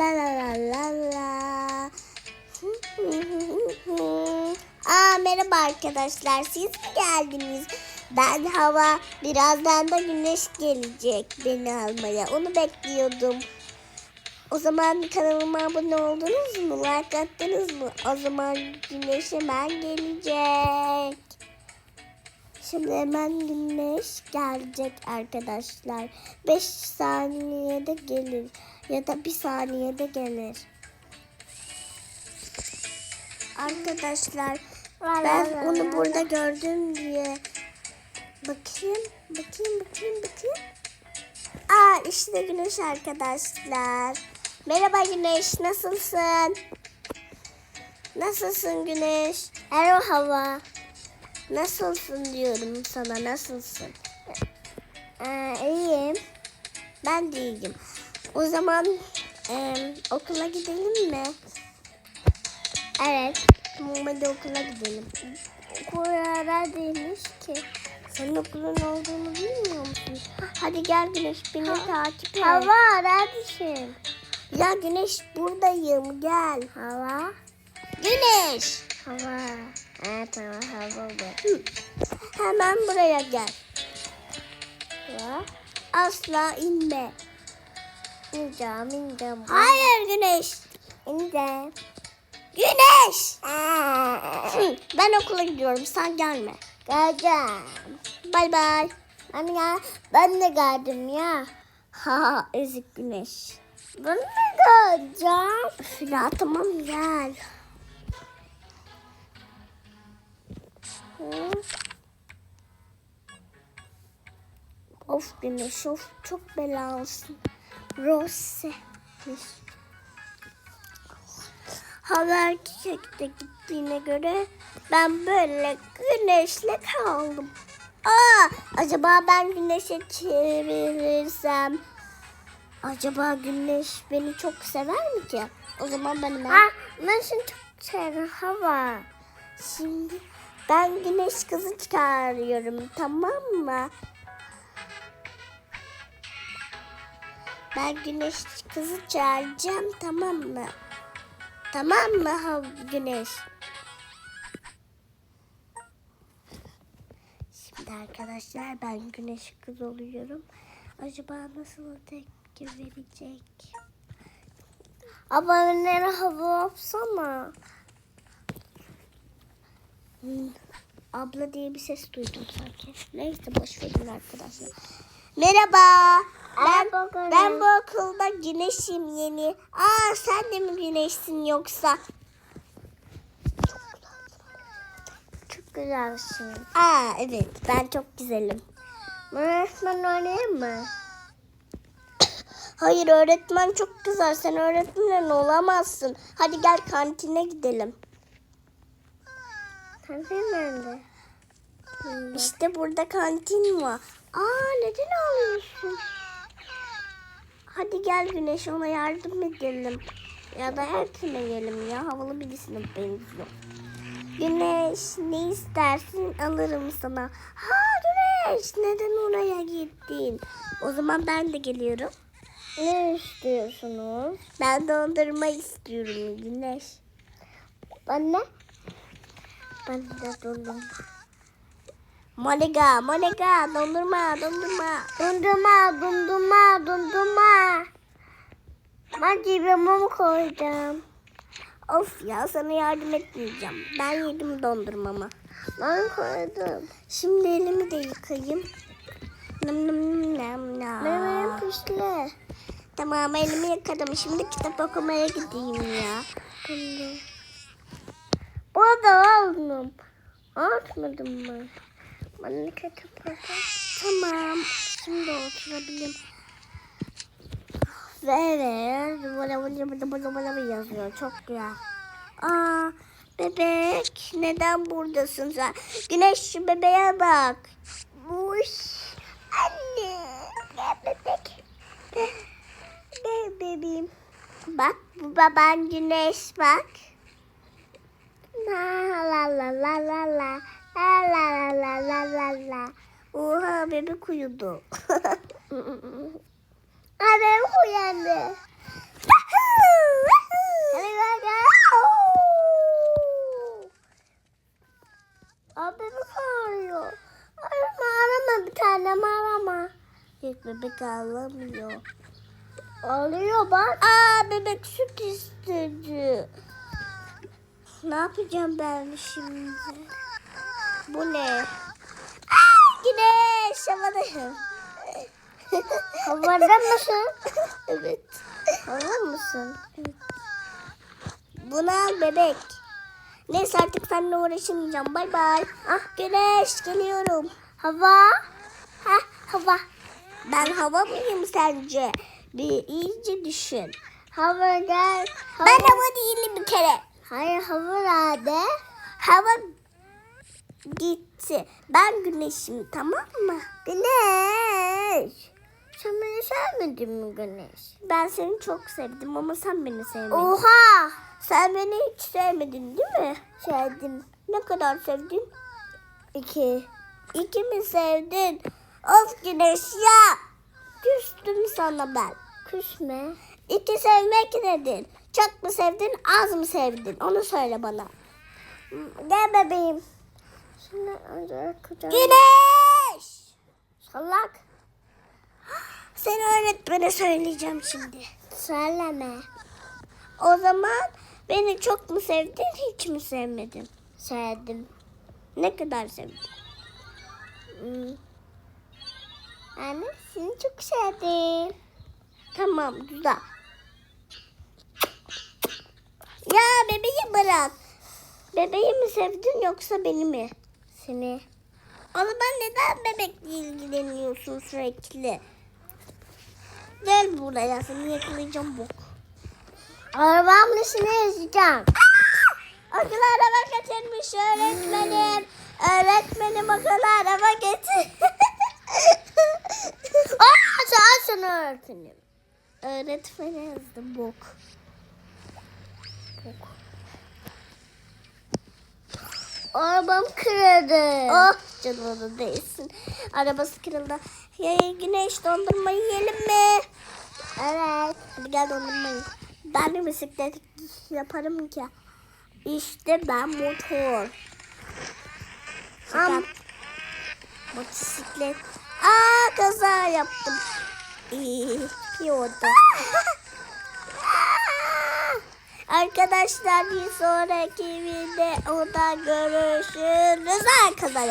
La la la la la. Aa merhaba arkadaşlar. Siz mi geldiniz? Ben hava. Birazdan da güneş gelecek beni almaya. Onu bekliyordum. O zaman kanalıma abone oldunuz mu? Like attınız mı? O zaman güneş hemen gelecek. Şimdi hemen güneş gelecek arkadaşlar. 5 saniyede gelir ya da 1 saniyede gelir. Arkadaşlar ben onu burada gördüm diye bakayım, bakayım, bakayım, bakayım. Aa işte güneş arkadaşlar. Merhaba güneş, nasılsın? Nasılsın güneş? Merhaba hava. Nasılsın diyorum sana, nasılsın? Ee, iyiyim. Ben de iyiyim. O zaman e, okula gidelim mi? Evet. Hadi okula gidelim. Okul neredeymiş ki? Senin okulun olduğunu bilmiyor musun? Hadi gel Güneş beni takip et. Hava neredesin? Ya Güneş buradayım gel. Hava. Güneş. Hava. Evet tamam hava bu. Hemen buraya gel. Ya. Asla inme. İneceğim ineceğim. Hayır Güneş. İneceğim. Güneş. Ben okula gidiyorum. Sen gelme. Geleceğim. Bay bay. Anne ya ben de geldim ya. Ha ezik güneş. Ben de geleceğim. Ya tamam gel. Of güneş of çok belalısın. Rose. Haber çiçekte gittiğine göre ben böyle güneşle kaldım. Aa, acaba ben güneşe çevirirsem acaba güneş beni çok sever mi ki? O zaman ben hemen... Ha, ben seni çok severim hava. Şimdi ben güneş kızı çağırıyorum tamam mı? Ben güneş kızı çağıracağım tamam mı? Tamam mı ha güneş? Şimdi arkadaşlar ben güneş kız oluyorum. Acaba nasıl tepki verecek? Abonelere hava yapsana. Abla diye bir ses duydum sanki. Neyse boş verin arkadaşlar. Merhaba. Ben, ben bu okulda güneşim yeni. Aa sen de mi güneşsin yoksa? Çok güzelsin. Aa evet ben çok güzelim. Öğretmen oynayayım mı? Hayır öğretmen çok güzel. Sen öğretmen olamazsın. Hadi gel kantine gidelim. Kantin nerede? İşte burada kantin var. Aa neden ağlıyorsun? Hadi gel Güneş ona yardım edelim. Ya da etmeyelim ya. Havalı birisine benziyor. Güneş ne istersin alırım sana. Ha Güneş neden oraya gittin? O zaman ben de geliyorum. Ne istiyorsunuz? Ben dondurma istiyorum Güneş. Ne? Ben de dondurma. Molega, molega, dondurma, dondurma. Dondurma, dondurma, dondurma. Ben cebime mi koydum? Of ya sana yardım etmeyeceğim. Ben yedim dondurmamı. Ben koydum. Şimdi elimi de yıkayayım. Nam nam nam nam. Benim pişti. Tamam elimi yıkadım. Şimdi kitap okumaya gideyim ya. Tamam. Burada aldım. Atmadım mı? Bana oku. Tamam. Şimdi oturabilirim. Ve evet. Bana bana bana bana bana yazıyor. Çok güzel. Aa, bebek. Neden buradasın sen? Güneş şu bebeğe bak. Uş. Anne. Bebek. Gel bebeğim. Bak bu baban güneş bak la la la la la la la la la la la. Oha bebek uyudu. Ay bebek uyandı. annem ağlama. Yok bebek ağlamıyor. Ağlıyor bak. Aa bebek süt istedi. Ne yapacağım ben şimdi? Bu ne? Güneş havadayım. Havada mısın? evet. Havada mısın? Evet. Bunu al bebek. Neyse artık seninle uğraşamayacağım. Bay bay. Ah güneş geliyorum. Hava. Ha hava. Ben hava mıyım sence? Bir iyice düşün. Hava gel. Ben hava değilim bir kere. Hayır hava nerede? Hava gitti. Ben güneşim tamam mı? Güneş. Sen beni sevmedin mi Güneş? Ben seni çok sevdim ama sen beni sevmedin. Oha! Sen beni hiç sevmedin değil mi? Sevdim. Ne kadar sevdin? İki. İki mi sevdin? Of Güneş ya! Küstüm sana ben. Küsme. İki sevmek nedir? Çok mu sevdin, az mı sevdin? Onu söyle bana. Gel bebeğim. Şimdi önce kucağıma... Güneş! Salak. Seni öğretmene söyleyeceğim şimdi. Söyleme. O zaman beni çok mu sevdin, hiç mi sevmedin? Sevdim. Ne kadar sevdin? Hmm. Yani seni çok sevdim. Tamam, güzel. Ya bebeği bırak. Bebeği mi sevdin yoksa beni mi? Seni. O zaman neden bebekle ilgileniyorsun sürekli? Gel buraya seni yakalayacağım bok. Arabamın içine yazacağım. Akıl araba getirmiş öğretmenim. Öğretmenim akıl araba getir. Aa, sensin öğretmenim. Öğretmene yazdım bok. Bok. Arabam kırıldı. Oh canına değsin. Arabası kırıldı. Ya güneş dondurma yiyelim mi? Evet. Hadi gel dondurma yiyelim. Ben de bisiklet yaparım ki. İşte ben motor. Am motosiklet. Aa kaza yaptım. İyi, iyi oldu. Arkadaşlar bir sonraki videoda görüşürüz arkadaşlar.